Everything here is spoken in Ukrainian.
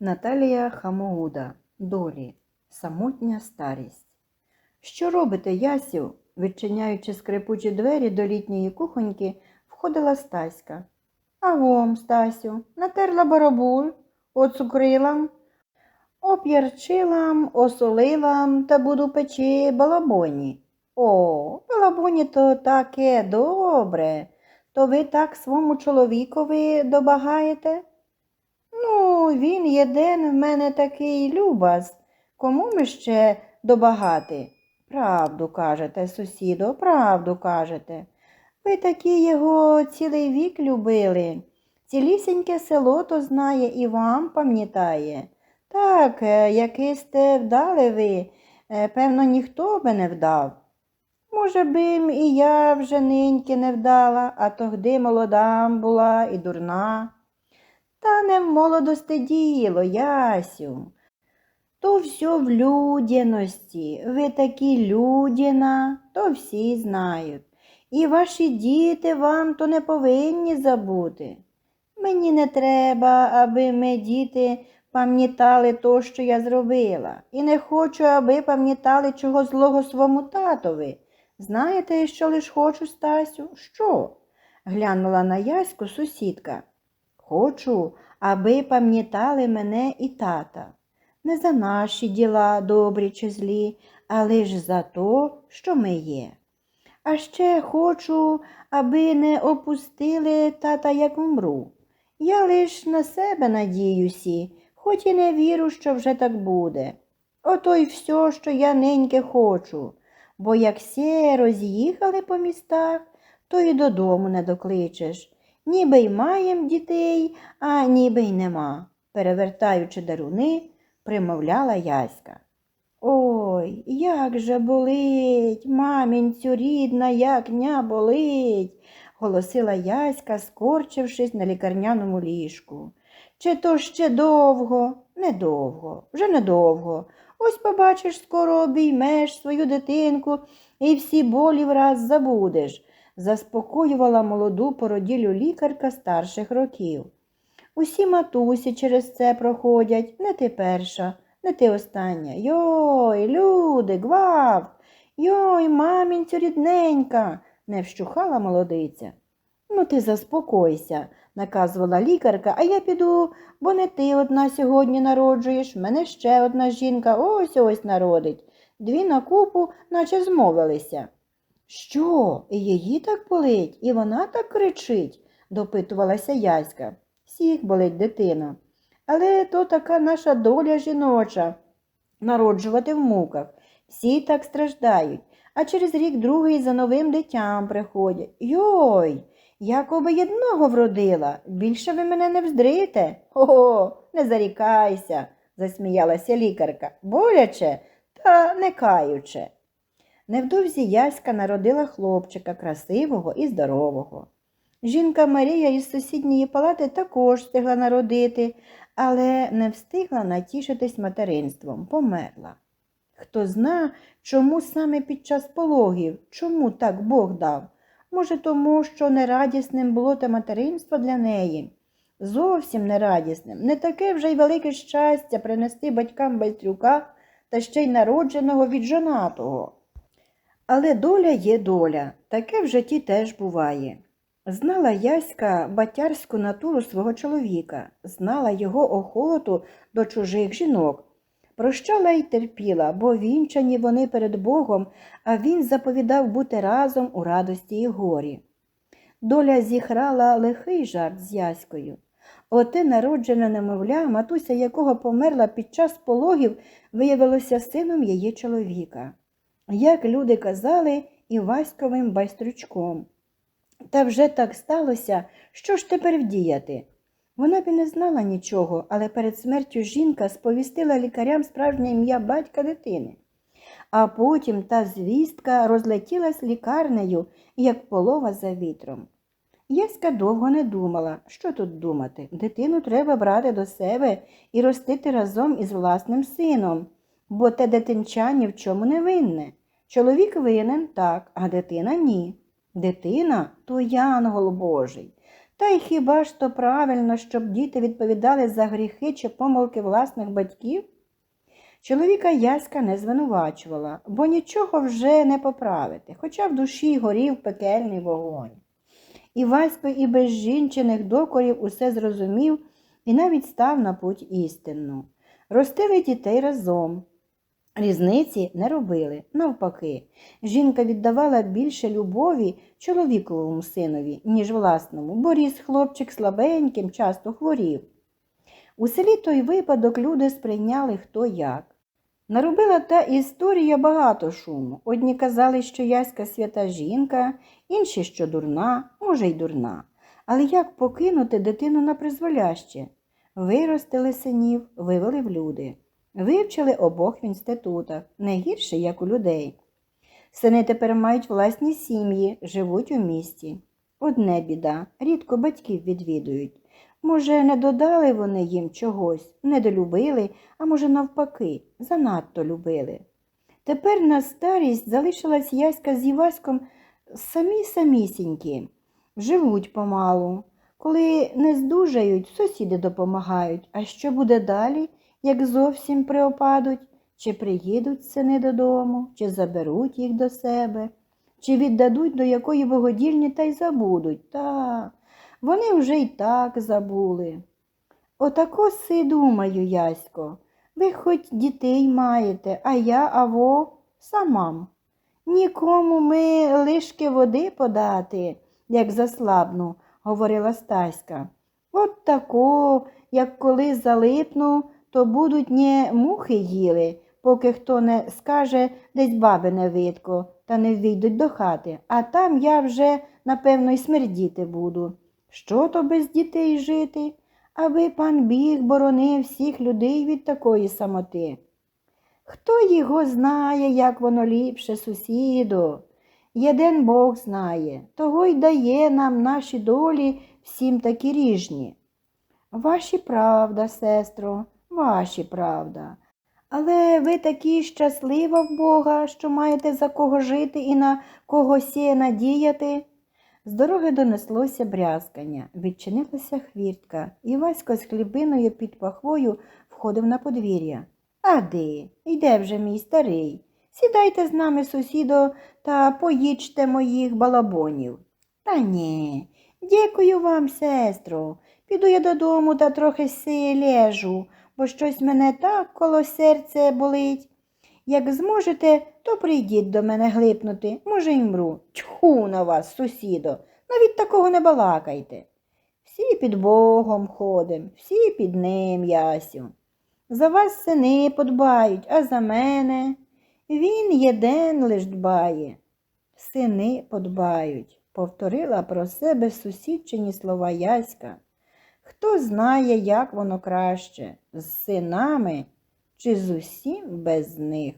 Наталія Хамоуда. Долі. Самотня старість. Що робите, Ясю? Відчиняючи скрипучі двері до літньої кухоньки, входила Стаська. Агом, Стасю, натерла барабуль, оцукрила, оп'ярчила, осолила та буду печи балабоні. О, балабоні то таке добре. То ви так свому чоловікові добагаєте? Він єдин в мене такий любас. Кому ми ще добагати? Правду кажете, сусідо, правду кажете. Ви такі його цілий вік любили. Цілісіньке село то знає і вам пам'ятає. Так, е, який сте вдали ви, е, певно, ніхто би не вдав. Може бим і я вже ниньки не вдала, а тогди молода була і дурна. Та не в молодости діло, Ясю. То все в людяності. Ви такі людяна, то всі знають. І ваші діти вам то не повинні забути. Мені не треба, аби ми, діти, пам'ятали то, що я зробила. І не хочу, аби пам'ятали чого злого свому татові. Знаєте, що лиш хочу, Стасю? Що? глянула на Яську сусідка. Хочу, аби пам'ятали мене і тата. Не за наші діла, добрі чи злі, а лиш за то, що ми є. А ще хочу, аби не опустили тата, як умру. Я лиш на себе надіюся, хоч і не вірю, що вже так буде. Ото й все, що я неньке хочу, бо як всі роз'їхали по містах, то й додому не докличеш. Ніби й маєм дітей, а ніби й нема, перевертаючи даруни, примовляла Яська. Ой, як же болить, мамінцю рідна, як ня болить, голосила Яська, скорчившись на лікарняному ліжку. Чи то ще довго? Недовго, вже недовго. Ось побачиш, скоро обіймеш свою дитинку і всі болі враз забудеш, заспокоювала молоду породілю лікарка старших років. Усі матусі через це проходять, не ти перша, не ти остання. Йой, люди, гвалт, йой, мамінцю рідненька, не вщухала молодиця. Ну, ти заспокойся, наказувала лікарка, а я піду, бо не ти одна сьогодні народжуєш, мене ще одна жінка ось ось народить. Дві на купу, наче змовилися. Що, і її так болить, і вона так кричить? допитувалася Яська. Всіх болить дитина. Але то така наша доля жіноча народжувати в муках. Всі так страждають, а через рік другий за новим дитям приходять. Йой, як обоєдного вродила, більше ви мене не вздрите. О, не зарікайся, засміялася лікарка. Боляче, та не каюче. Невдовзі Яська народила хлопчика красивого і здорового. Жінка Марія із сусідньої палати також встигла народити, але не встигла натішитись материнством, померла. Хто зна, чому саме під час пологів, чому так Бог дав? Може, тому, що нерадісним було те материнство для неї. Зовсім нерадісним, не таке вже й велике щастя принести батькам байстрюка та ще й народженого від жонатого. Але доля є доля, таке в житті теж буває. Знала Яська батярську натуру свого чоловіка, знала його охоту до чужих жінок. Прощала й терпіла, бо вінчані вони перед Богом, а він заповідав бути разом у радості і горі. Доля зіграла лихий жарт з Яською. Оте народжене немовля, матуся якого померла під час пологів, виявилося сином її чоловіка. Як люди казали, Іваськовим байстрючком. Та вже так сталося, що ж тепер вдіяти? Вона б і не знала нічого, але перед смертю жінка сповістила лікарям справжнє ім'я батька дитини. А потім та звістка розлетілась лікарнею, як полова за вітром. Яська довго не думала, що тут думати. Дитину треба брати до себе і ростити разом із власним сином, бо те дитинча ні в чому не винне. Чоловік винен так, а дитина ні. Дитина то янгол Божий. Та й хіба ж то правильно, щоб діти відповідали за гріхи чи помилки власних батьків? Чоловіка Яська не звинувачувала, бо нічого вже не поправити, хоча в душі горів пекельний вогонь. І Васько і без жінчиних докорів усе зрозумів і навіть став на путь істинну. Ростили дітей разом. Різниці не робили, навпаки. Жінка віддавала більше любові чоловіковому синові, ніж власному, бо ріс хлопчик слабеньким, часто хворів. У селі той випадок люди сприйняли хто як. Наробила та історія багато шуму. Одні казали, що яська свята жінка, інші, що дурна, може й дурна. Але як покинути дитину на призволяще? Виростили синів, вивели в люди. Вивчили обох в інститутах, не гірше, як у людей. Сини тепер мають власні сім'ї, живуть у місті. Одне біда, рідко батьків відвідують. Може, не додали вони їм чогось, недолюбили, а може, навпаки, занадто любили. Тепер на старість залишилась Яська з Іваськом самі самісінькі, живуть помалу. Коли не здужають, сусіди допомагають. А що буде далі, як зовсім приопадуть? Чи приїдуть сини додому, чи заберуть їх до себе, чи віддадуть до якої богодільні та й забудуть. Та вони вже й так забули. Отако си думаю, Ясько, ви хоч дітей маєте, а я аво самам. Нікому ми лишки води подати, як заслабну, говорила Стаська. От тако, як коли залипну, то будуть не мухи їли, поки хто не скаже, десь баби не видко, та не ввійдуть до хати, а там я вже, напевно, й смердіти буду. Що то без дітей жити? Аби пан біг боронив всіх людей від такої самоти. Хто його знає, як воно ліпше, сусіду? Єден Бог знає, того й дає нам наші долі всім такі ріжні. Ваші правда, сестро, ваші правда. Але ви такі щаслива в Бога, що маєте за кого жити і на кого сіє надіяти. З дороги донеслося брязкання, відчинилася хвіртка, і Васько з хлібиною під пахвою входив на подвір'я. Ади, йде вже мій старий. Сідайте з нами, сусідо, та поїчте моїх балабонів. Та ні, дякую вам, сестро. Піду я додому та трохи си лежу, бо щось мене так коло серця болить. Як зможете, то прийдіть до мене глипнути, може, й мру. Тьху на вас, сусідо, навіть такого не балакайте. Всі під Богом ходим, всі під ним, Ясю. За вас сини подбають, а за мене він єден лиш дбає. Сини подбають, повторила про себе сусідчині слова Яська. Хто знає, як воно краще, з синами чи з усім без них.